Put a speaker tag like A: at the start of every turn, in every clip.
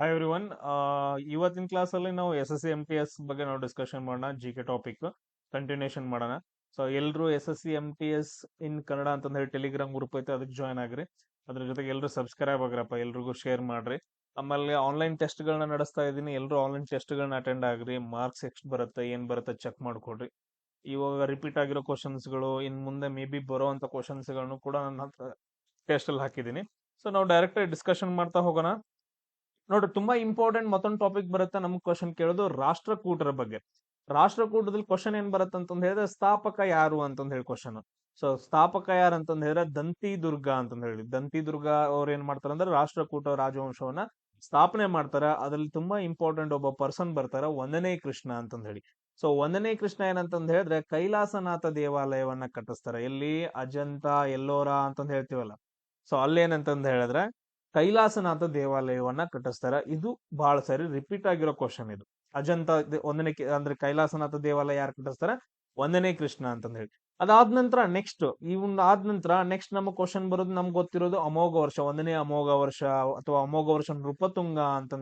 A: Hi every one ಇವತ್ತಿನ ಕ್ಲಾಸಲ್ಲಿ ನಾವು S S C M T S ಬಗ್ಗೆ ನಾವು ಡಿಸ್ಕಷನ್ ಮಾಡೋಣ ಜಿ ಕೆ ಟಾಪಿಕ್ ಕಂಟಿನ್ಯೂಷನ್ ಮಾಡೋಣ. ಸೊ ಎಲ್ಲರೂ S S C M T S in Kannada ಅಂತ ಹೇಳಿ ಟೆಲಿಗ್ರಾಮ್ ಗ್ರೂಪ್ ಐತೆ, ಅದಕ್ಕೆ ಜಾಯ್ನ್ ಆಗ್ರಿ. ಅದ್ರ ಜೊತೆಗೆ ಎಲ್ಲರೂ ಸಬ್ಸ್ಕ್ರೈಬ್ ಆಗ್ರಪ್ಪ, ಎಲ್ರಿಗೂ ಶೇರ್ ಮಾಡ್ರಿ. ಆಮೇಲೆ ಆನ್ಲೈನ್ ಟೆಸ್ಟ್ಗಳನ್ನ ನಡೆಸ್ತಾ ಇದ್ದೀನಿ. ಎಲ್ಲರೂ ಆನ್ಲೈನ್ ಟೆಸ್ಟ್ಗಳನ್ನ ಅಟೆಂಡ್ ಆಗ್ರಿ. ಮಾರ್ಕ್ಸ್ ಎಷ್ಟು ಬರುತ್ತೆ, ಏನ್ ಬರುತ್ತೆ ಚೆಕ್ ಮಾಡ್ಕೊಡ್ರಿ. ಇವಾಗ ರಿಪೀಟ್ ಆಗಿರೋ ಕ್ವಶನ್ಸ್ಗಳು ಇನ್ ಮುಂದೆ ಮೇ ಬಿ ಬರುವಂತ ಕ್ವಶನ್ಸ್ಗಳನ್ನು ಕೂಡ ನನ್ನ ಟೆಸ್ಟ್ ಅಲ್ಲಿ ಹಾಕಿದ್ದೀನಿ. ಸೊ ನಾವು ಡೈರೆಕ್ಟ್ ಡಿಸ್ಕಷನ್ ಮಾಡ್ತಾ ಹೋಗೋಣ. ನೋಡ್ರಿ, ತುಂಬಾ ಇಂಪಾರ್ಟೆಂಟ್ ಮತ್ತೊಂದು ಟಾಪಿಕ್ ಬರುತ್ತೆ ನಮ್ಗೆ ಕ್ವಶನ್ ಕೇಳೋದು, ರಾಷ್ಟ್ರಕೂಟರ ಬಗ್ಗೆ. ರಾಷ್ಟ್ರಕೂಟದಲ್ಲಿ ಕ್ವಶನ್ ಏನ್ ಬರುತ್ತೆ ಅಂತಂದ್ ಹೇಳಿದ್ರೆ, ಸ್ಥಾಪಕ ಯಾರು ಅಂತಂದ್ ಹೇಳಿ ಕ್ವಶನ್ ಸೊ ಸ್ಥಾಪಕ ಯಾರು ಅಂತಂದ್ ಹೇಳಿದ್ರೆ ದಂತಿ ದುರ್ಗ ಅಂತಂದ್ ಹೇಳಿ. ದಂತಿ ದುರ್ಗ ಅವ್ರು ಏನ್ ಮಾಡ್ತಾರೆ ಅಂದ್ರೆ, ರಾಷ್ಟ್ರಕೂಟ ರಾಜವಂಶವನ್ನ ಸ್ಥಾಪನೆ ಮಾಡ್ತಾರ. ಅದ್ರಲ್ಲಿ ತುಂಬಾ ಇಂಪಾರ್ಟೆಂಟ್ ಒಬ್ಬ ಪರ್ಸನ್ ಬರ್ತಾರ ಒಂದನೇ ಕೃಷ್ಣ ಅಂತಂದ್ ಹೇಳಿ. ಸೊ ಒಂದನೇ ಕೃಷ್ಣ ಏನಂತಂದ ಹೇಳಿದ್ರೆ, ಕೈಲಾಸನಾಥ ದೇವಾಲಯವನ್ನ ಕಟ್ಟಿಸ್ತಾರೆ. ಎಲ್ಲಿ? ಅಜಂತ, ಎಲ್ಲೋರ ಅಂತಂದ್ ಹೇಳ್ತೀವಲ್ಲ. ಸೊ ಅಲ್ಲೇನಂತಂದ್ ಹೇಳಿದ್ರೆ ಕೈಲಾಸನಾಥ ದೇವಾಲಯವನ್ನ ಕಟ್ಟಿಸ್ತಾರೆ. ಇದು ಬಹಳ ಸರಿ ರಿಪೀಟ್ ಆಗಿರೋ ಕ್ವಶನ್ ಇದು. ಅಜಂತ ಒಂದನೇ ಅಂದ್ರೆ ಕೈಲಾಸನಾಥ ದೇವಾಲಯ ಯಾರು ಕಟ್ಟಿಸ್ತಾರೆ? ಒಂದನೇ ಕೃಷ್ಣ ಅಂತ ಹೇಳಿ. ಅದಾದ ನಂತರ ನೆಕ್ಸ್ಟ್ ಇವನ್ ಆದ ನಂತರ ನೆಕ್ಸ್ಟ್ ನಮ್ಮ ಕ್ವಶನ್ ಬರೋದು ನಮ್ಗೆ ಗೊತ್ತಿರೋದು ಅಮೋಘ ವರ್ಷ, ಒಂದನೇ ಅಮೋಘ ವರ್ಷ ಅಥವಾ ಅಮೋಘ ವರ್ಷ ನೃಪತುಂಗ ಅಂತ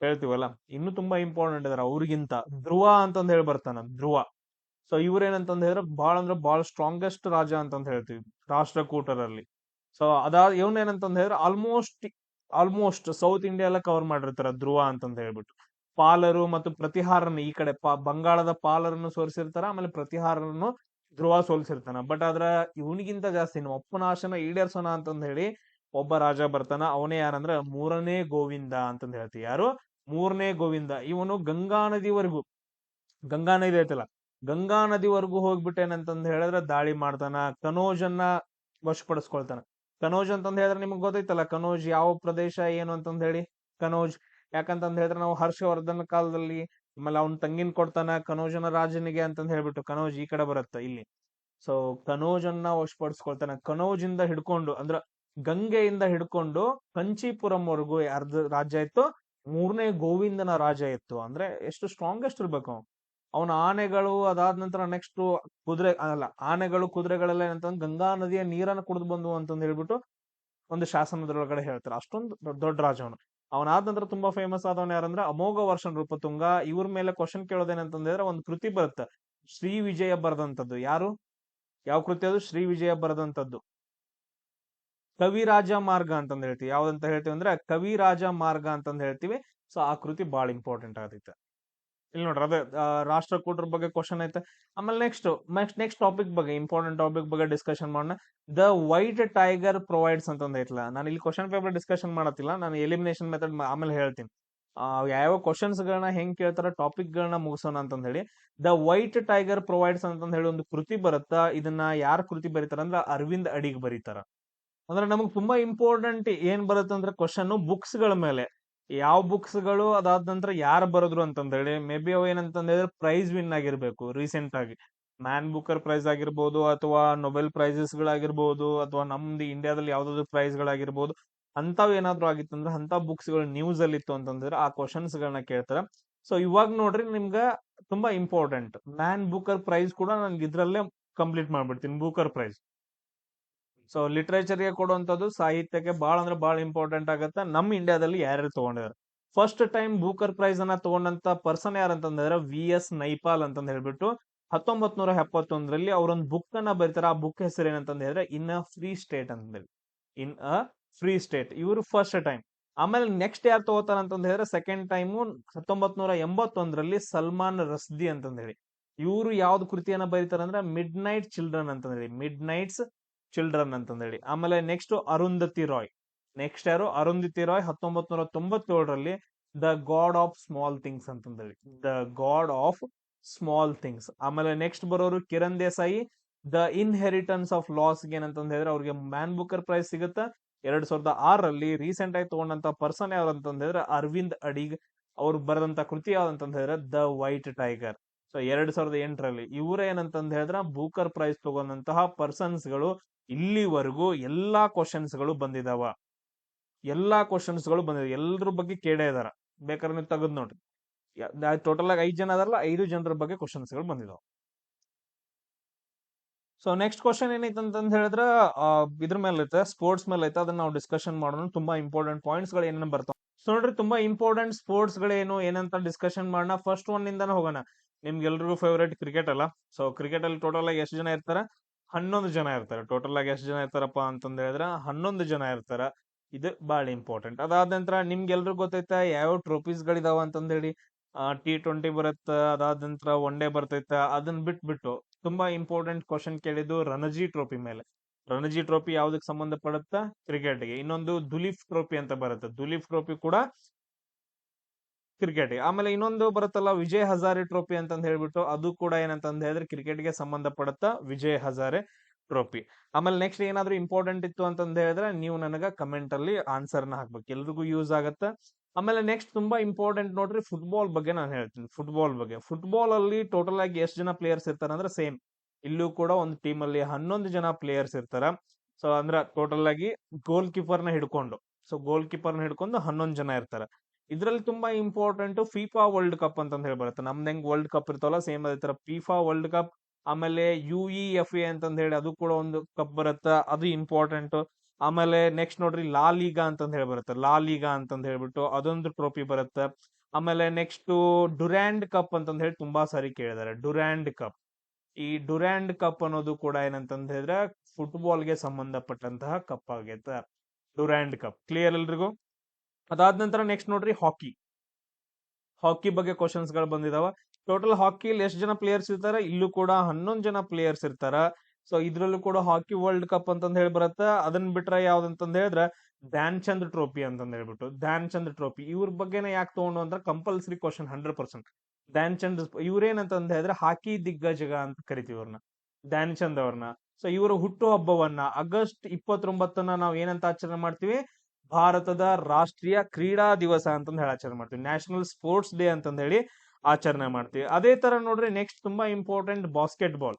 A: ಹೇಳ್ತೀವಲ್ಲ. ಇನ್ನು ತುಂಬಾ ಇಂಪಾರ್ಟೆಂಟ್ ಇದಾರೆ ಅವ್ರಿಗಿಂತ. ಧ್ರುವ ಅಂತಂದ್ ಹೇಳಿ ಬರ್ತಾನ, ಧ್ರುವ. ಸೊ ಇವ್ರೇನಂತಂದ್ ಹೇಳಿದ್ರೆ ಬಹಳ ಅಂದ್ರೆ ಬಹಳ ಸ್ಟ್ರಾಂಗೆಸ್ಟ್ ರಾಜ ಅಂತಂದ್ ಹೇಳ್ತೀವಿ ರಾಷ್ಟ್ರಕೂಟರಲ್ಲಿ. ಸೊ ಅದಾದ ಇವನೇನಂತಂದ ಹೇಳಿದ್ರೆ ಆಲ್ಮೋಸ್ಟ್ ಆಲ್ಮೋಸ್ಟ್ ಸೌತ್ ಇಂಡಿಯಾ ಎಲ್ಲ ಕವರ್ ಮಾಡಿರ್ತಾರ ಧ್ರುವ ಅಂತಂದ ಹೇಳ್ಬಿಟ್ಟು. ಪಾಲರು ಮತ್ತು ಪ್ರತಿಹಾರನ ಈ ಕಡೆ ಬಂಗಾಳದ ಪಾಲರನ್ನು ಸೋರಿಸಿರ್ತಾರ ಆಮೇಲೆ ಪ್ರತಿಹಾರನ್ನು ಧ್ರುವ ಸೋಲಿಸಿರ್ತಾನ. ಬಟ್ ಆದ್ರ ಇವನಿಗಿಂತ ಜಾಸ್ತಿ ಒಪ್ಪನಾಶನ ಈಡೇರ್ಸೋಣ ಅಂತಂದ ಹೇಳಿ ಒಬ್ಬ ರಾಜ ಬರ್ತಾನ. ಅವನೇ ಯಾರಂದ್ರ ಮೂರನೇ ಗೋವಿಂದ ಅಂತಂದ ಹೇಳ್ತಿ ಯಾರು? ಮೂರನೇ ಗೋವಿಂದ. ಇವನು ಗಂಗಾ ನದಿವರೆಗೂ. ಗಂಗಾ ನದಿ ಐತಲ್ಲ. ಗಂಗಾ ನದಿವರೆಗೂ ಹೋಗ್ಬಿಟ್ಟೇನಂತಂದ ಹೇಳಿದ್ರೆ ದಾಳಿ ಮಾಡ್ತಾನ. ಕನೋಜನ್ನ ವಶಪಡಿಸ್ಕೊಳ್ತಾನ. ಕನೋಜ್ ಅಂತಂದ್ ಹೇಳಿದ್ರೆ ನಿಮ್ಗೆ ಗೊತ್ತೈತಲ್ಲ, ಕನೋಜ್ ಯಾವ ಪ್ರದೇಶ, ಏನು ಅಂತಂದ ಹೇಳಿ? ಕನೋಜ್, ಯಾಕಂತಂದ್ ಹೇಳಿದ್ರೆ ನಾವು ಹರ್ಷವರ್ಧನ ಕಾಲದಲ್ಲಿ ಆಮೇಲೆ ಅವ್ನ ತಂಗಿನ ಕೊಡ್ತಾನ, ಕನೋಜನ ರಾಜನಿಗೆ ಅಂತಂದ್ ಹೇಳ್ಬಿಟ್ಟು ಕನೋಜ್ ಈ ಕಡೆ ಬರುತ್ತೆ ಇಲ್ಲಿ. ಸೊ ಕನೋಜನ್ನ ವಶಪಡಿಸ್ಕೊಳ್ತಾನ. ಕನೋಜಿಂದ ಹಿಡ್ಕೊಂಡು, ಅಂದ್ರ ಗಂಗೆಯಿಂದ ಹಿಡ್ಕೊಂಡು ಕಂಚೀಪುರಂ ವರೆಗೂ ಅರ್ಧ ರಾಜ್ಯ ಇತ್ತು? ಮೂರನೇ ಗೋವಿಂದನ ರಾಜ ಇತ್ತು. ಅಂದ್ರೆ ಎಷ್ಟು ಸ್ಟ್ರಾಂಗೆಸ್ಟ್ ಇರ್ಬೇಕು ಅವ್ನು. ಆನೆಗಳು ಅದಾದ ನಂತರ ನೆಕ್ಸ್ಟ್ ಕುದುರೆ, ಅಲ್ಲ, ಆನೆಗಳು ಕುದುರೆಗಳೆಲ್ಲ ಏನಂತಂದ್ರೆ ಗಂಗಾ ನದಿಯ ನೀರನ್ನ ಕುಡಿದು ಬಂದು ಅಂತಂದು ಹೇಳ್ಬಿಟ್ಟು ಒಂದು ಶಾಸನದೊಳಗಡೆ ಹೇಳ್ತಾರೆ. ಅಷ್ಟೊಂದು ದೊಡ್ಡ ರಾಜ ಅವನು. ಅವನಾದ ನಂತರ ತುಂಬಾ ಫೇಮಸ್ ಆದವನ್ ಯಾರಂದ್ರೆ ಅಮೋಘ ವರ್ಷನ್ ರೂಪತುಂಗ. ಇವ್ರ ಮೇಲೆ ಕ್ವಶನ್ ಕೇಳೋದೇನಂತಂದ್ರೆ ಒಂದು ಕೃತಿ ಬರುತ್ತೆ. ಶ್ರೀ ವಿಜಯ ಬರೆದಂತದ್ದು. ಯಾರು? ಯಾವ ಕೃತಿ ಅದು? ಶ್ರೀ ವಿಜಯ ಬರೆದಂತದ್ದು. ಕವಿರಾಜ ಮಾರ್ಗ ಅಂತಂದ್ ಹೇಳ್ತೀವಿ. ಯಾವ್ದಂತ ಹೇಳ್ತೀವಿ ಅಂದ್ರೆ ಕವಿರಾಜ ಮಾರ್ಗ ಅಂತಂದ್ ಹೇಳ್ತೀವಿ. ಸೊ ಆ ಕೃತಿ ಬಹಳ ಇಂಪಾರ್ಟೆಂಟ್ ಆಗೈತೆ ಇಲ್ಲಿ ನೋಡ್ರಿ, ಅದೇ ರಾಷ್ಟ್ರಕೂಟರ ಬಗ್ಗೆ ಕ್ವಶನ್ ಐತೆ. ಆಮೇಲೆ ನೆಕ್ಸ್ಟ್ ನೆಕ್ಸ್ಟ್ ನೆಕ್ಸ್ಟ್ ಟಾಪಿಕ್ ಬಗ್ಗೆ ಇಂಪಾರ್ಟೆಂಟ್ ಟಾಪಿಕ್ ಬಗ್ಗೆ ಡಿಸ್ಕಷನ್ ಮಾಡೋಣ. ದ ವೈಟ್ ಟೈಗರ್ ಪ್ರೊವೈಡ್ಸ್ ಅಂತಂದ್ ಐತಲ್ಲ ನಾನು ಇಲ್ಲಿ ಕ್ವಶನ್ ಪೇಪರ್ ಡಿಸ್ಕಷನ್ ಮಾಡತ್ತಿಲ್ಲ. ನಾನು ಎಲಿಮಿನೇಷನ್ ಮೆಥಡ್ ಆಮೇಲೆ ಹೇಳ್ತೀನಿ. ಯಾವ ಕ್ವಶನ್ಸ್ ಗಳನ್ನ ಹೆಂಗ್ ಕೇಳ್ತಾರ ಟಾಪಿಕ್ ಗಳನ್ನ ಮುಗಿಸೋಣ ಅಂತಂದ ಹೇಳಿ. ದ ವೈಟ್ ಟೈಗರ್ ಪ್ರೊವೈಡ್ಸ್ ಅಂತಂದ ಹೇಳಿ ಒಂದು ಕೃತಿ ಬರುತ್ತಾ. ಇದನ್ನ ಯಾರು ಕೃತಿ ಬರೀತಾರ ಅಂದ್ರೆ ಅರವಿಂದ್ ಅಡಿಗ್ ಬರೀತಾರ. ಅಂದ್ರೆ ನಮಗ್ ತುಂಬಾ ಇಂಪಾರ್ಟೆಂಟ್ ಏನ್ ಬರುತ್ತೆ ಅಂದ್ರೆ ಕ್ವಶನ್ ಬುಕ್ಸ್ಗಳ ಮೇಲೆ. ಯಾವ ಬುಕ್ಸ್ಗಳು ಅದಾದ ನಂತರ ಯಾರು ಬರೆದ್ರು ಅಂತಂದೇಳಿ ಮೇ ಬಿ ಅವು ಏನಂತಂದ್ರೆ ಪ್ರೈಸ್ ವಿನ್ ಆಗಿರ್ಬೇಕು ರೀಸೆಂಟ್ ಆಗಿ. ಮ್ಯಾನ್ ಬುಕರ್ ಪ್ರೈಸ್ ಆಗಿರ್ಬೋದು ಅಥವಾ ನೊಬೆಲ್ ಪ್ರೈಸಸ್ ಗಳಾಗಿರ್ಬೋದು ಅಥವಾ ನಮ್ದು ಇಂಡಿಯಾದಲ್ಲಿ ಯಾವ್ದಾದ್ರು ಪ್ರೈಸ್ ಗಳಾಗಿರ್ಬೋದು ಅಂತಾವ್ ಏನಾದ್ರು ಆಗಿತ್ತಂದ್ರೆ ಗಳು ನ್ಯೂಸ್ ಅಲ್ಲಿ ಇತ್ತು ಅಂತಂದ್ರೆ ಆ ಕ್ವಶನ್ಸ್ ಗಳನ್ನ ಕೇಳ್ತಾರೆ. ಸೊ, ಇವಾಗ ನೋಡ್ರಿ ನಿಮ್ಗೆ ತುಂಬಾ ಇಂಪಾರ್ಟೆಂಟ್. ಮ್ಯಾನ್ ಬುಕರ್ ಪ್ರೈಸ್ ಕೂಡ ನನ್ಗೆ ಇದ್ರಲ್ಲೇ ಕಂಪ್ಲೀಟ್ ಮಾಡ್ಬಿಡ್ತೀನಿ, ಬುಕರ್ ಪ್ರೈಸ್. ಸೊ ಲಿಟ್ರೇಚರ್ಗೆ ಕೊಡುವಂಥದ್ದು ಸಾಹಿತ್ಯಕ್ಕೆ ಭಾಳ ಅಂದ್ರೆ ಬಹಳ ಇಂಪಾರ್ಟೆಂಟ್ ಆಗುತ್ತೆ. ನಮ್ಮ ಇಂಡಿಯಾದಲ್ಲಿ ಯಾರ್ಯಾರು ತಗೊಂಡಿದ್ದಾರೆ? ಫಸ್ಟ್ ಟೈಮ್ ಬೂಕರ್ ಪ್ರೈಸ್ ಅನ್ನ ತಗೊಂಡಂತ ಪರ್ಸನ್ ಯಾರಂತಂದ್ರೆ ವಿ ಎಸ್ ನೈಪಾಲ್ ಅಂತ ಹೇಳ್ಬಿಟ್ಟು ಹತ್ತೊಂಬತ್ ನೂರ ಎಪ್ಪತ್ತೊಂದರಲ್ಲಿ ಅವರೊಂದು ಬುಕ್ ಅನ್ನ ಬರೀತಾರೆ. ಆ ಬುಕ್ ಹೆಸರು ಏನಂತಂದು ಹೇಳಿದ್ರೆ ಇನ್ ಅ ಫ್ರೀ ಸ್ಟೇಟ್ ಅಂತ ಇನ್ ಅ ಫ್ರೀ ಸ್ಟೇಟ್ ಇವರು ಫಸ್ಟ್ ಟೈಮ್ ಆಮೇಲೆ ನೆಕ್ಸ್ಟ್ ಯಾರು ತಗೋತಾರ ಅಂತಂದು ಹೇಳಿದ್ರೆ ಸೆಕೆಂಡ್ ಟೈಮು ಹತ್ತೊಂಬತ್ ನೂರ ಎಂಬತ್ತೊಂದರಲ್ಲಿ ಸಲ್ಮಾನ್ ರಸ್ದಿ ಅಂತಂದೇಳಿ ಇವರು ಯಾವ್ದು ಕೃತಿಯನ್ನ ಬರೀತಾರ ಅಂದ್ರೆ ಮಿಡ್ ನೈಟ್ ಚಿಲ್ಡ್ರನ್ ಅಂತಂದ್ರೆ ಮಿಡ್ ನೈಟ್ಸ್ ಚಿಲ್ಡ್ರನ್ ಅಂತಂದೇಳಿ. ಆಮೇಲೆ ನೆಕ್ಸ್ಟ್ ಅರುಂಧತಿ ರಾಯ್. ನೆಕ್ಸ್ಟ್ ಯಾರು? ಅರುಂಧತಿ ರಾಯ್ ಹತ್ತೊಂಬತ್ ನೂರ ತೊಂಬತ್ತೇಳರಲ್ಲಿ the God of small things ಅಂತಂದೇಳಿ. The God of small things. ಆಮೇಲೆ ನೆಕ್ಸ್ಟ್ ಬರೋರು Kiran Desai, the inheritance of loss ಏನಂತಂದ ಹೇಳಿದ್ರೆ ಅವ್ರಿಗೆ ಮ್ಯಾನ್ ಬುಕರ್ ಪ್ರೈಸ್ ಸಿಗುತ್ತೆ. ಎರಡ್ ಸಾವಿರದ ಆರರಲ್ಲಿ ರೀಸೆಂಟ್ ಆಗಿ ತಗೊಂಡಂತ ಪರ್ಸನ್ ಯಾರು ಅಂತ ಹೇಳಿದ್ರೆ ಅರವಿಂದ್ ಅಡಿಗ್ ಅವ್ರು ಬರೆದಂತ ಕೃತಿ ಯಾವ್ದಂತಂದ್ ಹೇಳಿದ್ರೆ ದ ವೈಟ್ ಟೈಗರ್. ಸೊ ಎರಡ್ ಸಾವಿರದ ಎಂಟರಲ್ಲಿ ಇವ್ರ ಏನಂತ ಹೇಳಿದ್ರೆ ಬೂಕರ್ ಪ್ರೈಸ್ ತಗೊಂಡಂತಹ ಪರ್ಸನ್ಸ್ಗಳು ಇಲ್ಲಿವರೆಗೂ ಎಲ್ಲಾ ಕ್ವಶನ್ಸ್ಗಳು ಬಂದಿದಾವ. ಎಲ್ಲಾ ಕ್ವಶನ್ಸ್ಗಳು ಬಂದಿದೆ ಎಲ್ಲರ ಬಗ್ಗೆ ಕೇಳೇ ಇದಾರ. ಬೇಕಾದ್ರೆ ನೀವು ತೆಗೆದ್ ನೋಡ್ರಿ. ಟೋಟಲ್ ಆಗಿ ಐದ್ ಜನ ಅದಾರಲ್ಲ, ಐದು ಜನರ ಬಗ್ಗೆ ಕ್ವಶನ್ಸ್ಗಳು ಬಂದಿದಾವ. ಸೊ ನೆಕ್ಸ್ಟ್ ಕ್ವಶನ್ ಏನೈತೆ ಹೇಳಿದ್ರೆ ಇದ್ರ ಮೇಲೆ ಐತೆ ಸ್ಪೋರ್ಟ್ಸ್ ಮೇಲೆ ಐತೆ ಅದನ್ನ ನಾವು ಡಿಸ್ಕಷನ್ ಮಾಡೋಣ. ತುಂಬಾ ಇಂಪಾರ್ಟೆಂಟ್ ಪಾಯಿಂಟ್ಸ್ಗಳು ಏನೇನು ಬರ್ತಾವ. ಸೊ ನೋಡ್ರಿ, ತುಂಬಾ ಇಂಪಾರ್ಟೆಂಟ್ ಸ್ಪೋರ್ಟ್ಸ್ ಗಳೇನು ಏನಂತ ಡಿಸ್ಕಷನ್ ಮಾಡೋಣ. ಫಸ್ಟ್ ಒನ್ ಇಂದಾನೆ ಹೋಗೋಣ. ನಿಮ್ಗೆಲ್ರಿಗೂ ಫೇವ್ರೇಟ್ ಕ್ರಿಕೆಟ್ ಅಲ್ಲ. ಸೊ ಕ್ರಿಕೆಟ್ ಅಲ್ಲಿ ಟೋಟಲ್ ಆಗಿ ಎಷ್ಟು ಜನ ಇರ್ತಾರ? ಹನ್ನೊಂದು ಜನ ಇರ್ತಾರೆ. ಟೋಟಲ್ ಆಗಿ ಎಷ್ಟು ಜನ ಇರ್ತಾರಪ್ಪ ಅಂತಂದ ಹೇಳಿದ್ರೆ ಹನ್ನೊಂದು ಜನ ಇರ್ತಾರ. ಇದು ಬಹಳ ಇಂಪಾರ್ಟೆಂಟ್ ಅದಾದ ನಂತರ ನಿಮ್ಗೆಲ್ರಿಗೂ ಗೊತ್ತೈತ ಯಾವ ಟ್ರೋಫೀಸ್ ಗಳಿದಾವ ಅಂತಂದ ಹೇಳಿ. ಟಿ ಟ್ವೆಂಟಿ ಬರುತ್ತೆ, ಅದಾದ ನಂತರ ಒನ್ ಡೇ ಬರ್ತೈತ ಅದನ್ನ ಬಿಟ್ಬಿಟ್ಟು ತುಂಬಾ ಇಂಪಾರ್ಟೆಂಟ್ ಕ್ವಶನ್ ಕೇಳಿದ್ದು ರಣಜಿ ಟ್ರೋಫಿ ಮೇಲೆ. ರಣಜಿ ಟ್ರೋಫಿ ಯಾವ್ದಕ್ ಸಂಬಂಧಪಡುತ್ತ? ಕ್ರಿಕೆಟ್ಗೆ ಇನ್ನೊಂದು ದುಲೀಫ್ ಟ್ರೋಫಿ ಅಂತ ಬರುತ್ತೆ. ದುಲೀಫ್ ಟ್ರೋಫಿ ಕೂಡ ಕ್ರಿಕೆಟ್ ಆಮೇಲೆ ಇನ್ನೊಂದು ಬರುತ್ತಲ್ಲ ವಿಜಯ್ ಹಜಾರೆ ಟ್ರೋಫಿ ಅಂತಂದ್ ಹೇಳ್ಬಿಟ್ಟು ಅದು ಕೂಡ ಏನಂತಂದ್ ಹೇಳಿದ್ರೆ ಕ್ರಿಕೆಟ್ಗೆ ಸಂಬಂಧಪಡುತ್ತಾ ವಿಜಯ್ ಹಜಾರೆ ಟ್ರೋಫಿ ಆಮೇಲೆ ನೆಕ್ಸ್ಟ್ ಏನಾದ್ರೂ ಇಂಪಾರ್ಟೆಂಟ್ ಇತ್ತು ಅಂತಂದ್ ಹೇಳಿದ್ರೆ ನೀವು ನನಗ ಕಮೆಂಟ್ ಅಲ್ಲಿ ಆನ್ಸರ್ನ ಹಾಕ್ಬೇಕು. ಎಲ್ರಿಗೂ ಯೂಸ್ ಆಗತ್ತ. ಆಮೇಲೆ ನೆಕ್ಸ್ಟ್ ತುಂಬಾ ಇಂಪಾರ್ಟೆಂಟ್ ನೋಡ್ರಿ ಫುಟ್ಬಾಲ್ ಬಗ್ಗೆ ನಾನು ಹೇಳ್ತೀನಿ. ಫುಟ್ಬಾಲ್ ಬಗ್ಗೆ. ಫುಟ್ಬಾಲ್ ಅಲ್ಲಿ ಟೋಟಲ್ ಆಗಿ ಎಷ್ಟು ಜನ ಪ್ಲೇಯರ್ಸ್ ಇರ್ತಾರ ಅಂದ್ರೆ ಸೇಮ್ ಇಲ್ಲೂ ಕೂಡ ಒಂದು ಟೀಮ್ ಅಲ್ಲಿ ಹನ್ನೊಂದು ಜನ ಪ್ಲೇಯರ್ಸ್ ಇರ್ತಾರ. ಸೊ ಅಂದ್ರ ಟೋಟಲ್ ಆಗಿ ಗೋಲ್ ಕೀಪರ್ನ ಹಿಡ್ಕೊಂಡು. ಸೊ ಗೋಲ್ ಕೀಪರ್ನ ಹಿಡ್ಕೊಂಡು ಹನ್ನೊಂದು ಜನ ಇರ್ತಾರ. ಇದ್ರಲ್ಲಿ ತುಂಬಾ ಇಂಪಾರ್ಟೆಂಟ್ ಫಿಫಾ ವರ್ಲ್ಡ್ ಕಪ್ ಅಂತ ಹೇಳಿ ಬರುತ್ತೆ ನಮ್ದು ಹೆಂಗ್ ವರ್ಲ್ಡ್ ಕಪ್ ಇರ್ತಾವಲ್ಲ ಸೇಮ್ ಅದೇ ತರ ಫಿಫಾ ವರ್ಲ್ಡ್ ಕಪ್ ಆಮೇಲೆ ಯು ಇ ಎಫ್ ಎ ಅಂತಂದ್ ಹೇಳಿ ಅದು ಕೂಡ ಒಂದು ಕಪ್ ಬರುತ್ತೆ, ಅದು ಇಂಪಾರ್ಟೆಂಟ್ ಆಮೇಲೆ ನೆಕ್ಸ್ಟ್ ನೋಡ್ರಿ ಲಾ ಲೀಗಾ ಅಂತಂದ್ ಹೇಳಿ ಬರುತ್ತೆ ಲಾ ಲೀಗಾ ಅಂತಂದ್ ಹೇಳ್ಬಿಟ್ಟು ಅದೊಂದು ಟ್ರೋಫಿ ಬರುತ್ತೆ. ಆಮೇಲೆ ನೆಕ್ಸ್ಟ್ ಡುರ್ಯಾಂಡ್ ಕಪ್ ಅಂತಂದ್ ಹೇಳಿ ತುಂಬಾ ಸಾರಿ ಕೇಳಿದಾರೆ. ಡುರ್ಯಾಂಡ್ ಕಪ್ ಈ ಡುರ್ಯಾಂಡ್ ಕಪ್ ಅನ್ನೋದು ಕೂಡ ಏನಂತಂದ್ ಹೇಳಿದ್ರೆ ಫುಟ್ಬಾಲ್ಗೆ ಸಂಬಂಧಪಟ್ಟಂತಹ ಕಪ್ ಆಗೈತೆ. ಡುರ್ಯಾಂಡ್ ಕಪ್ ಕ್ಲಿಯರ್ ಎಲ್ರಿಗೂ? ಅದಾದ ನಂತರ ನೆಕ್ಸ್ಟ್ ನೋಡ್ರಿ ಹಾಕಿ ಹಾಕಿ ಬಗ್ಗೆ ಕ್ವಶನ್ಸ್ಗಳು ಬಂದಿದಾವ. ಟೋಟಲ್ ಹಾಕಿಲಿ ಎಷ್ಟು ಜನ ಪ್ಲೇಯರ್ಸ್ ಇರ್ತಾರ? ಇಲ್ಲೂ ಕೂಡ ಹನ್ನೊಂದು ಜನ ಪ್ಲೇಯರ್ಸ್ ಇರ್ತಾರ. ಸೊ ಇದ್ರಲ್ಲೂ ಕೂಡ ಹಾಕಿ ವರ್ಲ್ಡ್ ಕಪ್ ಅಂತಂದ ಹೇಳಿ ಬರತ್ತ. ಅದನ್ನ ಬಿಟ್ರೆ ಯಾವ್ದಂತಂದ ಹೇಳಿದ್ರೆ ಧ್ಯಾನ್ ಚಂದ್ ಟ್ರೋಫಿ ಅಂತಂದ್ ಹೇಳ್ಬಿಟ್ಟು. ಧ್ಯಾನ್ ಚಂದ್ ಟ್ರೋಫಿ ಇವ್ರ ಬಗ್ಗೆನೇ ಯಾಕೆ ತಗೊಂಡು ಅಂದ್ರೆ compulsory question hundred percent Dhyan Chand ಇವ್ರೇನಂತಂದ್ ಹೇಳಿದ್ರೆ ಹಾಕಿ ದಿಗ್ಗಜಗ ಅಂತ ಕರಿತೀವಿ ಅವ್ರನ್ನ ಧ್ಯಾನ್ ಚಂದ್ ಅವ್ರನ್ನ ಸೊ ಇವರ ಹುಟ್ಟು ಹಬ್ಬವನ್ನ, ಆಗಸ್ಟ್ ಇಪ್ಪತ್ತೊಂಬತ್ತನ್ನ ನಾವು ಏನಂತ ಆಚರಣೆ ಮಾಡ್ತೀವಿ? ಭಾರತದ ರಾಷ್ಟ್ರೀಯ ಕ್ರೀಡಾ ದಿವಸ ಅಂತಂದು ಹೇಳಿ ಆಚರಣೆ ಮಾಡ್ತೀವಿ. ನ್ಯಾಷನಲ್ ಸ್ಪೋರ್ಟ್ಸ್ ಡೇ ಅಂತಂದು ಹೇಳಿ ಆಚರಣೆ ಮಾಡ್ತೀವಿ. ಅದೇ ತರ ನೋಡ್ರಿ ನೆಕ್ಸ್ಟ್ ತುಂಬಾ important basketball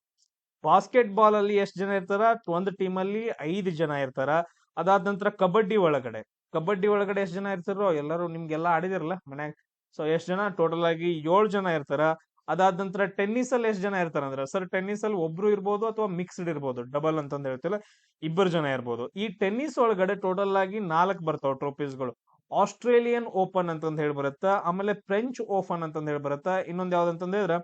A: basketball ಅಲ್ಲಿ ಎಷ್ಟು ಜನ ಇರ್ತಾರ? ಒಂದು ಟೀಮ್ ಅಲ್ಲಿ ಐದು ಜನ ಇರ್ತಾರ. ಅದಾದ ನಂತರ ಕಬಡ್ಡಿ ಒಳಗಡೆ. ಕಬಡ್ಡಿ ಒಳಗಡೆ ಎಷ್ಟು ಜನ ಇರ್ತಾರೋ ಎಲ್ಲರೂ ನಿಮ್ಗೆಲ್ಲ ಆಡಿದಿರಲ್ಲ ಮನ್ಯಾಗ. ಸೊ ಎಷ್ಟು ಜನ? ಟೋಟಲ್ ಆಗಿ ಏಳು ಜನ ಇರ್ತಾರ. ಅದಾದ ನಂತರ ಟೆನ್ನಿಸ್ ಅಲ್ಲಿ ಎಷ್ಟು ಜನ ಇರ್ತಾರೆ ಅಂದ್ರೆ, ಸರ್ ಟೆನ್ನಿಸ್ ಅಲ್ಲಿ ಒಬ್ರು ಇರ್ಬೋದು ಅಥವಾ ಮಿಕ್ಸ್ಡ್ ಇರ್ಬೋದು? ಡಬಲ್ ಅಂತಂದು ಹೇಳ್ತಿಲ್ಲ, ಇಬ್ಬರು ಜನ ಇರ್ಬೋದು. ಈ ಟೆನ್ನಿಸ್ ಒಳಗಡೆ ಟೋಟಲ್ ಆಗಿ ನಾಲ್ಕು ಬರ್ತಾವ ಟ್ರೋಫೀಸ್ಗಳು ಆಸ್ಟ್ರೇಲಿಯನ್ ಓಪನ್ ಅಂತಂದ್ ಹೇಳಿ ಬರುತ್ತಾ, ಆಮೇಲೆ ಫ್ರೆಂಚ್ ಓಪನ್ ಅಂತಂದ್ ಹೇಳಿ ಬರುತ್ತಾ, ಇನ್ನೊಂದ್ ಯಾವ್ದಂತಂದ್ ಹೇಳಿದ್ರೆ,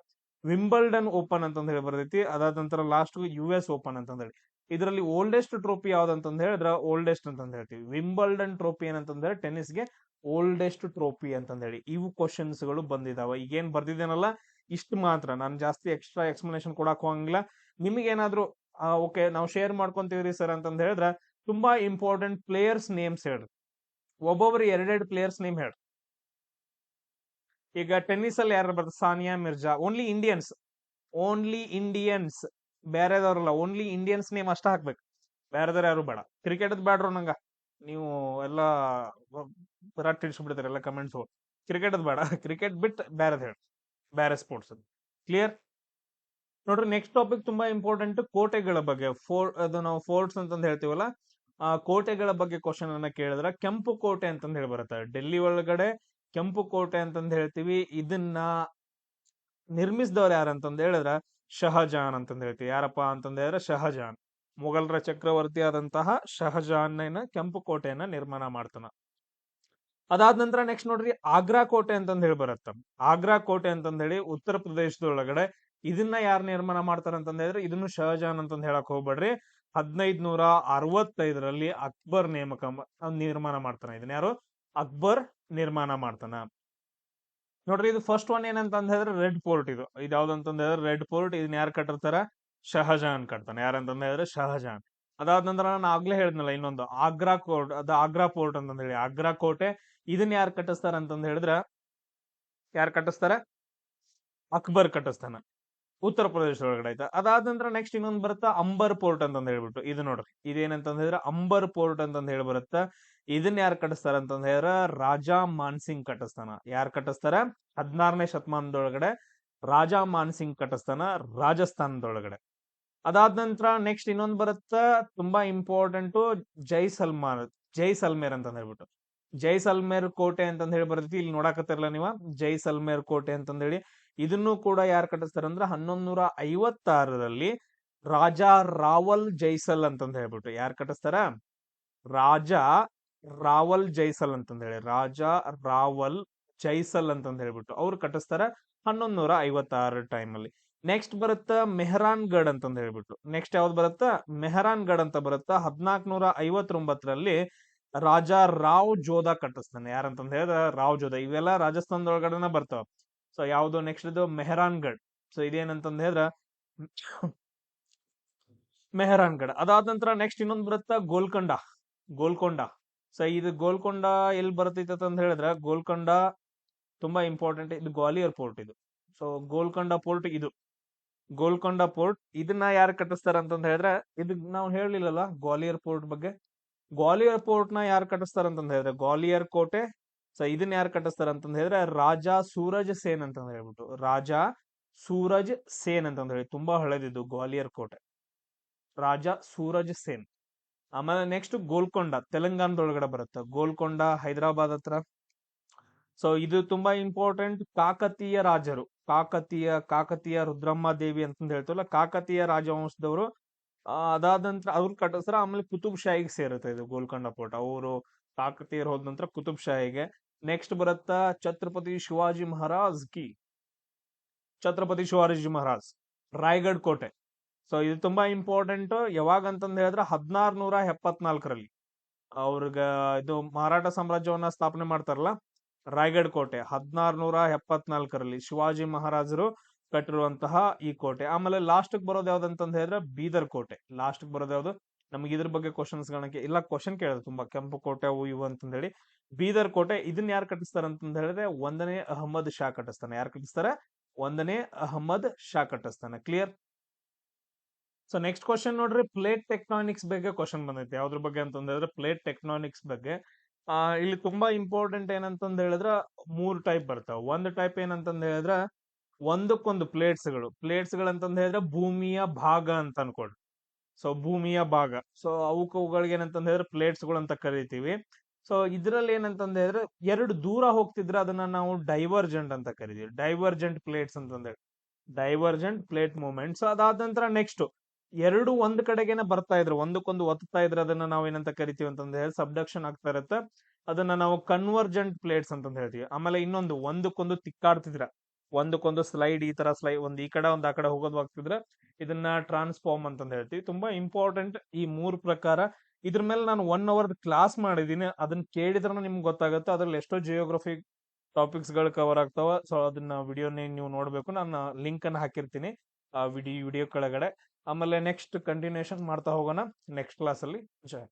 A: ವಿಂಬಲ್ಡನ್ ಓಪನ್ ಅಂತಂದ್ ಹೇಳಿ ಬರ್ತೈತಿ, ಅದಾದ ನಂತರ ಲಾಸ್ಟ್ ಯು ಎಸ್ ಓಪನ್ ಅಂತಂದ ಹೇಳಿ. ಇದರಲ್ಲಿ ಓಲ್ಡೆಸ್ಟ್ ಟ್ರೋಫಿ ಯಾವ್ದಂತಂದ್ ಹೇಳಿದ್ರೆ ಓಲ್ಡೆಸ್ಟ್ ಅಂತಂದು ಹೇಳ್ತೀವಿ. ವಿಂಬಲ್ಡನ್ ಟ್ರೋಫಿ ಏನಂತಂದ್ರೆ ಟೆನ್ನಿಸ್ ಟೆನ್ನಿಸ್ಗೆ ಓಲ್ಡೆಸ್ಟ್ ಟ್ರೋಫಿ ಅಂತಂದು ಹೇಳಿ. ಇವು ಕ್ವಶನ್ಸ್ಗಳು ಬಂದಿದಾವ. ಈಗೇನ್ ಬರ್ದಿದ್ದೇನಲ್ಲ ಇಷ್ಟು ಮಾತ್ರ. ನಾನು ಜಾಸ್ತಿ ಎಕ್ಸ್ಟ್ರಾ ಎಕ್ಸ್ಪ್ಲನೇಷನ್ ಕೊಡಕ್ ಹೋಗಂಗಿಲ್ಲ ನಿಮಗೇನಾದ್ರೂ ಓಕೆ ನಾವು ಶೇರ್ ಮಾಡ್ಕೊಂತೀವ್ರಿ ಸರ್ ಅಂತಂದು ಹೇಳಿದ್ರೆ, ತುಂಬಾ ಇಂಪಾರ್ಟೆಂಟ್ ಪ್ಲೇಯರ್ಸ್ ನೇಮ್ಸ್ ಹೇಳ್ರಿ. ಒಬ್ಬೊಬ್ರು ಎರಡೆರಡು ಪ್ಲೇಯರ್ಸ್ ನೇಮ್ ಹೇಳ್ರಿ. ಈಗ ಟೆನ್ನಿಸ್ ಅಲ್ಲಿ ಯಾರು ಬರ್ತಾರೆ? Sania, Mirza. Only Indians only Indians ಬೇರೆದವ್ರಲ್ಲ only Indians name ಅಷ್ಟ ಹಾಕ್ಬೇಕು. ಬೇರೆದವ್ರು ಯಾರು ಬೇಡ. ಕ್ರಿಕೆಟ್ ಬೇಡ್ರು ನಂಗ. ನೀವು ಎಲ್ಲ ವಿರಾಟ್ ತಿಳಿಸ್ಬಿಡ್ತಾರೆ ಎಲ್ಲ ಕಮೆಂಟ್ಸ್ ಕ್ರಿಕೆಟ್ ಬೇಡ. ಕ್ರಿಕೆಟ್ ಬಿಟ್ಟು ಬೇರೆದ್ ಹೇಳಿ ಬೇರೆ ಸ್ಪೋರ್ಟ್ಸ್ ಕ್ಲಿಯರ್ ನೋಡ್ರಿ ನೆಕ್ಸ್ಟ್ ಟಾಪಿಕ್ ತುಂಬಾ ಇಂಪಾರ್ಟೆಂಟ್ ಕೋಟೆಗಳ ಬಗ್ಗೆ. ಫೋರ್ ಅದು ನಾವು ಫೋರ್ಟ್ಸ್ ಅಂತ ಹೇಳ್ತೀವಲ್ಲ, ಆ ಕೋಟೆಗಳ ಬಗ್ಗೆ ಕ್ವಶನ್ ಅನ್ನ ಕೇಳಿದ್ರೆ. ಕೆಂಪು ಕೋಟೆ ಅಂತಂದ್ ಹೇಳಿ ಬರುತ್ತೆ. ಡೆಲ್ಲಿ ಒಳಗಡೆ ಕೆಂಪು ಕೋಟೆ ಅಂತಂದ್ ಹೇಳ್ತೀವಿ. ಇದನ್ನ ನಿರ್ಮಿಸಿದವ್ರು ಅಂತಂದ ಹೇಳಿದ್ರ? ಶಹಜಾನ್ ಅಂತಂದ್ ಹೇಳ್ತೀವಿ. ಯಾರಪ್ಪ ಅಂತಂದ ಹೇಳಿದ್ರೆ? ಶಹಜಾನ್. ಮೊಘಲರ ಚಕ್ರವರ್ತಿ ಆದಂತಹ ಶಹಜಾನ್ ಕೆಂಪು ಕೋಟೆಯನ್ನ ನಿರ್ಮಾಣ ಮಾಡ್ತಾನ. ಅದಾದ ನಂತರ ನೆಕ್ಸ್ಟ್ ನೋಡ್ರಿ ಆಗ್ರಾ ಕೋಟೆ ಅಂತಂದ ಹೇಳಿ ಬರುತ್ತೆ. ಆಗ್ರಾ ಕೋಟೆ ಅಂತಂದ್ ಹೇಳಿ ಉತ್ತರ ಪ್ರದೇಶದೊಳಗಡೆ ಇದನ್ನ ಯಾರು ನಿರ್ಮಾಣ ಮಾಡ್ತಾರ ಅಂತಂದ ಹೇಳಿದ್ರೆ ಇದನ್ನು ಶಹಜಾನ್ ಅಂತಂದ್ ಹೇಳಕ್ ಹೋಗ್ಬೇಡ್ರಿ. ಹದಿನೈದು ನೂರ ಅರವತ್ತೈದರಲ್ಲಿ ಅಕ್ಬರ್ ನೇಮಕ ನಿರ್ಮಾಣ ಮಾಡ್ತಾನ. ಇದನ್ನ ಯಾರು? ಅಕ್ಬರ್ ನಿರ್ಮಾಣ ಮಾಡ್ತಾನ. ನೋಡ್ರಿ ಇದು ಫಸ್ಟ್ ಒನ್ ಏನಂತ ಹೇಳಿದ್ರೆ ರೆಡ್ ಫೋರ್ಟ್ ಇದು. ಇದು ಯಾವ್ದಂತಂದ್ ಹೇಳಿದ್ರೆ ರೆಡ್ ಫೋರ್ಟ್ ಇದನ್ನ ಯಾರು ಕಟ್ಟಿರ್ತಾರ? ಶಹಜಾನ್ ಕಟ್ತಾನೆ. ಯಾರಂತಂದ ಹೇಳಿದ್ರೆ ಶಹಜಾನ್. ಅದಾದ ನಂತರ ನಾನು ಆಗ್ಲೇ ಹೇಳಿದ್ನಲ್ಲ ಇನ್ನೊಂದು. ಆಗ್ರಾ ಕೋರ್ಟ್ ಅದು ಆಗ್ರಾ ಪೋರ್ಟ್ ಅಂತಂದ್ ಹೇಳಿ. ಆಗ್ರಾ ಕೋಟೆ ಇದನ್ನ ಯಾರು ಕಟ್ಟಿಸ್ತಾರ ಅಂತಂದ್ ಹೇಳಿದ್ರ, ಯಾರು ಕಟ್ಟಿಸ್ತಾರ? ಅಕ್ಬರ್ ಕಟ್ಟಿಸ್ತಾನ. ಉತ್ತರ ಪ್ರದೇಶ ಒಳಗಡೆ ಆಯ್ತಾ. ಅದಾದ ನಂತರ ನೆಕ್ಸ್ಟ್ ಇನ್ನೊಂದು ಬರುತ್ತಾ ಅಂಬರ್ ಪೋರ್ಟ್ ಅಂತ ಹೇಳ್ಬಿಟ್ಟು, ಇದು ನೋಡ್ರಿ ಇದೇನಂತಂದ್ ಹೇಳಿದ್ರೆ, ಅಂಬರ್ ಪೋರ್ಟ್ ಅಂತ ಹೇಳಿ ಬರುತ್ತಾ. ಇದನ್ನ ಯಾರು ಕಟ್ಟಿಸ್ತಾರ ಅಂತಂದ್ ಹೇಳಿದ್ರೆ, ರಾಜಾ ಮಾನ್ಸಿಂಗ್ ಕಟ್ಟಿಸ್ತಾನ. ಯಾರು ಕಟ್ಟಿಸ್ತಾರ? ಹದಿನಾರನೇ ಶತಮಾನದೊಳಗಡೆ ರಾಜಾ ಮಾನ್ಸಿಂಗ್ ಕಟ್ಟಿಸ್ತಾನ, ರಾಜಸ್ಥಾನದೊಳಗಡೆ. ಅದಾದ ನಂತರ ನೆಕ್ಸ್ಟ್ ಇನ್ನೊಂದು ಬರುತ್ತಾ, ತುಂಬಾ ಇಂಪಾರ್ಟೆಂಟು ಜೈ ಸಲ್ಮಾನ್, ಜೈ ಸಲ್ಮೇರ್ ಅಂತ ಹೇಳ್ಬಿಟ್ಟು. ಜೈಸಲ್ಮೇರ್ ಕೋಟೆ ಅಂತಂದ್ ಹೇಳಿ ಬರ್ತೈತಿ, ಇಲ್ಲಿ ನೋಡಾಕತ್ತಿರಲ್ಲ ನೀವ? ಜೈಸಲ್ಮೇರ್ ಕೋಟೆ ಅಂತಂದ ಹೇಳಿ ಇದನ್ನು ಕೂಡ ಯಾರು ಕಟ್ಟಿಸ್ತಾರ ಅಂದ್ರೆ ಹನ್ನೊಂದು ನೂರ ಐವತ್ತಾರರಲ್ಲಿ ರಾಜಾ ರಾವಲ್ ಜೈಸಲ್ ಅಂತಂದ್ ಹೇಳ್ಬಿಟ್ಟು ಯಾರು ಕಟ್ಟಿಸ್ತಾರ? ರಾಜ ರಾವಲ್ ಜೈಸಲ್ ಅಂತಂದ ಹೇಳಿ ರಾಜ ರಾವಲ್ ಜೈಸಲ್ ಅಂತಂದ ಹೇಳ್ಬಿಟ್ಟು ಅವ್ರು ಕಟ್ಟಿಸ್ತಾರ ಹನ್ನೊಂದ್ ಐವತ್ತಾರ ಟೈಮ್ ಅಲ್ಲಿ ನೆಕ್ಸ್ಟ್ ಬರುತ್ತ ಮೆಹರಾನ್ ಗಡ್ ಅಂತಂದ ಹೇಳ್ಬಿಟ್ಟು. ನೆಕ್ಸ್ಟ್ ಯಾವ್ದು ಬರುತ್ತ? ಮೆಹರಾನ್ ಗಡ್ ಅಂತ ಬರುತ್ತಾ. ಹದಿನಾಲ್ಕು ನೂರ ಐವತ್ತೊಂಬತ್ತರಲ್ಲಿ ರಾಜ ರಾವ್ ಜೋಧ ಕಟ್ಟಿಸ್ತಾನೆ. ಯಾರಂತಂದ ಹೇಳಿದ್ರೆ ರಾವ್ ಜೋಧ. ಇವೆಲ್ಲ ರಾಜಸ್ಥಾನದೊಳಗಡೆನ ಬರ್ತಾವ. ಸೊ ಯಾವ್ದು ನೆಕ್ಸ್ಟ್ ಇದು ಮೆಹರಾನ್ ಗಢ್ ಸೊ ಇದೇನಂತಂದ ಹೇಳಿದ್ರ ಮೆಹರಾನ್ ಗಢ್ ಅದಾದ ನಂತರ ನೆಕ್ಸ್ಟ್ ಇನ್ನೊಂದು ಬರುತ್ತಾ ಗೋಲ್ಕೊಂಡ. ಗೋಲ್ಕೊಂಡ. ಸೊ ಇದು ಗೋಲ್ಕೊಂಡ ಎಲ್ಲಿ ಬರ್ತೈತೆ ಅಂತ ಹೇಳಿದ್ರೆ ಗೋಲ್ಕೊಂಡ ತುಂಬಾ ಇಂಪಾರ್ಟೆಂಟ್ ಇದು ಗ್ವಾಲಿಯರ್ ಪೋರ್ಟ್ ಇದು. ಸೊ ಗೋಲ್ಕೊಂಡ ಪೋರ್ಟ್ ಇದು. ಗೋಲ್ಕೊಂಡ ಪೋರ್ಟ್ ಇದನ್ನ ಯಾರು ಕಟ್ಟಿಸ್ತಾರ ಅಂತಂದ ಹೇಳಿದ್ರೆ ಇದು ನಾವು ಹೇಳಲಿಲ್ಲಲ್ಲ, ಗ್ವಾಲಿಯರ್ ಪೋರ್ಟ್ ಬಗ್ಗೆ. ಗ್ವಾಲಿಯರ್ ಪೋರ್ಟ್ನ ಯಾರು ಕಟ್ಟಿಸ್ತಾರ ಅಂತಂದ ಹೇಳಿದ್ರೆ, ಗ್ವಾಲಿಯರ್ ಕೋಟೆ, ಸೊ ಇದನ್ನ ಯಾರು ಕಟ್ಟಿಸ್ತಾರ ಅಂತಂದ ಹೇಳಿದ್ರೆ, ರಾಜ ಸೂರಜ್ ಸೇನ್ ಅಂತಂದ ಹೇಳ್ಬಿಟ್ಟು, ರಾಜ ಸೂರಜ್ ಸೇನ್ ಅಂತಂದ ಹೇಳಿ, ತುಂಬಾ ಹಳೆದಿದ್ದು ಗ್ವಾಲಿಯರ್ ಕೋಟೆ. ರಾಜ ಸೂರಜ್ ಸೇನ್. ಆಮೇಲೆ ನೆಕ್ಸ್ಟ್ ಗೋಲ್ಕೊಂಡ, ತೆಲಂಗಾಣದೊಳಗಡೆ ಬರುತ್ತೆ. ಗೋಲ್ಕೊಂಡ ಹೈದರಾಬಾದ್ ಹತ್ರ. ಸೊ ಇದು ತುಂಬಾ ಇಂಪಾರ್ಟೆಂಟ್ ಕಾಕತೀಯ ರಾಜರು. ಕಾಕತೀಯ ಕಾಕತೀಯ ರುದ್ರಮ್ಮ ದೇವಿ ಅಂತಂದು ಹೇಳ್ತಲ್ಲ ಕಾಕತೀಯ ರಾಜವಂಶದವರು ಅದಾದ ನಂತರ ಅವ್ರ ಕಟ್ಟಿಸ್ರ ಆಮೇಲೆ ಕುತುಬ್ ಶಾಹಿಗೆ ಸೇರುತ್ತೆ ಇದು ಗೋಲ್ಕಂಡ ಫೋರ್ಟ್ ಅವರು ಕಾಕತೀಯರು ಹೋದ ನಂತರ ಕುತುಬ್ ಶಾಹಿಗೆ. ನೆಕ್ಸ್ಟ್ ಬರುತ್ತಾ ಛತ್ರಪತಿ ಶಿವಾಜಿ ಮಹಾರಾಜ್ ಕಿ. ಛತ್ರಪತಿ ಶಿವಾಜಿ ಮಹಾರಾಜ್ ರಾಯಗಢ್ ಕೋಟೆ. ಸೊ ಇದು ತುಂಬಾ ಇಂಪಾರ್ಟೆಂಟ್ ಯಾವಾಗ ಅಂತಂದ್ ಹೇಳಿದ್ರೆ ಹದಿನಾರು ನೂರ ಎಪ್ಪತ್ನಾಲ್ಕರಲ್ಲಿ ಅವ್ರಿಗ ಇದು ಮರಾಠ ಸಾಮ್ರಾಜ್ಯವನ್ನ ಸ್ಥಾಪನೆ ಮಾಡ್ತಾರಲ್ಲ ರಾಯಗಢ್ ಕೋಟೆ ಹದಿನಾರು ನೂರ ಎಪ್ಪತ್ನಾಲ್ಕರಲ್ಲಿ ಶಿವಾಜಿ ಮಹಾರಾಜರು ಕಟ್ಟಿರುವಂತಹ ಈ ಕೋಟೆ. ಆಮೇಲೆ ಲಾಸ್ಟ್ ಬರೋದು ಯಾವ್ದಂತಂದ ಹೇಳಿದ್ರೆ ಬೀದರ್ ಕೋಟೆ. ಲಾಸ್ಟ್ ಬರೋದು ಯಾವ್ದು? ನಮ್ಗೆ ಇದ್ರ ಬಗ್ಗೆ ಕ್ವಶನ್ಸ್ ಗಣಕ್ಕೆ ಇಲ್ಲ ಕ್ವಶನ್ ಕೇಳಿದ್ರು ತುಂಬಾ. ಕೆಂಪು ಕೋಟೆ ಅವು ಇವು ಅಂತಂದೇಳಿ ಬೀದರ್ ಕೋಟೆ ಇದನ್ನ ಯಾರು ಕಟ್ಟಿಸ್ತಾರೆ ಅಂತಂದ ಹೇಳಿದ್ರೆ ಒಂದನೇ ಅಹಮದ್ ಶಾ ಕಟ್ಟಿಸ್ತಾನೆ. ಯಾರು ಕಟ್ಟಿಸ್ತಾರೆ? ಒಂದನೇ ಅಹಮದ್ ಶಾ ಕಟ್ಟಿಸ್ತಾನೆ. ಕ್ಲಿಯರ್ ಸೊ ನೆಕ್ಸ್ಟ್ ಕ್ವಶನ್ ನೋಡ್ರಿ. ಪ್ಲೇಟ್ ಟೆಕ್ನಾನಿಕ್ಸ್ ಬಗ್ಗೆ ಕ್ವಶನ್ ಬಂದೈತೆ. ಯಾವ್ದ್ರ ಬಗ್ಗೆ ಅಂತಂದ್ರೆ ಪ್ಲೇಟ್ ಟೆಕ್ನಾನಿಕ್ಸ್ ಬಗ್ಗೆ. ಇಲ್ಲಿ ತುಂಬಾ ಇಂಪಾರ್ಟೆಂಟ್ ಏನಂತಂದ್ ಹೇಳಿದ್ರ ಮೂರ್ ಟೈಪ್ ಬರ್ತಾವ. ಒಂದ್ ಟೈಪ್ ಏನಂತಂದ್ ಹೇಳಿದ್ರ ಒಂದಕ್ಕೊಂದು ಪ್ಲೇಟ್ಸ್ಗಳು ಪ್ಲೇಟ್ಸ್ಗಳು ಅಂತಂದ್ ಹೇಳಿದ್ರೆ ಭೂಮಿಯ ಭಾಗ ಅಂತ ಅನ್ಕೊಳ್ರಿ. ಸೊ ಭೂಮಿಯ ಭಾಗ. ಸೊ ಅವುಗಳಿಗೆ ಏನಂತಂದ್ ಹೇಳಿದ್ರೆ ಪ್ಲೇಟ್ಸ್ಗಳು ಅಂತ ಕರಿತೀವಿ. ಸೊ ಇದ್ರಲ್ಲಿ ಏನಂತಂದು ಹೇಳಿದ್ರೆ ಎರಡು ದೂರ ಹೋಗ್ತಿದ್ರೆ ಅದನ್ನ ನಾವು ಡೈವರ್ಜೆಂಟ್ ಅಂತ ಕರಿತೀವಿ. ಡೈವರ್ಜೆಂಟ್ ಪ್ಲೇಟ್ಸ್ ಅಂತಂದ ಡೈವರ್ಜೆಂಟ್ ಪ್ಲೇಟ್ ಮೂವ್ಮೆಂಟ್ ಸೊ ಅದಾದ ನಂತರ ನೆಕ್ಸ್ಟ್ ಎರಡು ಒಂದ್ ಕಡೆಗೇನೆ ಬರ್ತಾ ಇದ್ರು. ಒಂದಕ್ಕೊಂದು ಒತ್ತಾ ಇದ್ರೆ ಅದನ್ನ ನಾವು ಏನಂತ ಕರಿತೀವಿ ಅಂತಂದ್ ಹೇಳಿ ಸಬ್ಡಕ್ಷನ್ ಆಗ್ತಾ ಇರುತ್ತೆ. ಅದನ್ನ ನಾವು ಕನ್ವರ್ಜೆಂಟ್ ಪ್ಲೇಟ್ಸ್ ಅಂತಂದ್ ಹೇಳ್ತೀವಿ. ಆಮೇಲೆ ಇನ್ನೊಂದು ಒಂದಕ್ಕೊಂದು ತಿಕ್ಕಾಡ್ತಿದ್ರ. ಒಂದಕ್ಕೊಂದು ಸ್ಲೈಡ್ ಈ ತರ ಸ್ಲೈಡ್ ಒಂದ್ ಈ ಕಡೆ ಒಂದ್ ಆ ಕಡೆ ಹೋಗೋದು ಆಗ್ತಿದ್ರೆ ಇದನ್ನ ಟ್ರಾನ್ಸ್ಫಾರ್ಮ್ ಅಂತಂದ್ ಹೇಳ್ತೀವಿ. ತುಂಬಾ ಇಂಪಾರ್ಟೆಂಟ್ ಈ ಮೂರ್ ಪ್ರಕಾರ. ಇದ್ರ ಮೇಲೆ ನಾನು ಒನ್ ಅವರ್ ಕ್ಲಾಸ್ ಮಾಡಿದೀನಿ. ಅದನ್ನ ಕೇಳಿದ್ರೆ ನಿಮ್ಗೆ ಗೊತ್ತಾಗುತ್ತೆ. ಅದ್ರಲ್ಲಿ ಎಷ್ಟೋ ಜಿಯೋಗ್ರಫಿ ಟಾಪಿಕ್ಸ್ಗಳು ಕವರ್ ಆಗ್ತಾವ. ಸೊ ಅದನ್ನ ವಿಡಿಯೋನೇ ನೀವು ನೋಡ್ಬೇಕು. ನಾನು ಲಿಂಕ್ ಅನ್ನ ಹಾಕಿರ್ತೀನಿ. ಆ ವಿಡಿಯೋ ವಿಡಿಯೋ ಕೆಳಗಡೆ. ಆಮೇಲೆ ನೆಕ್ಸ್ಟ್ ಕಂಟಿನ್ಯೂಷನ್ ಮಾಡ್ತಾ ಹೋಗೋಣ. ನೆಕ್ಸ್ಟ್ ಕ್ಲಾಸ್ ಅಲ್ಲಿ. ಜೈ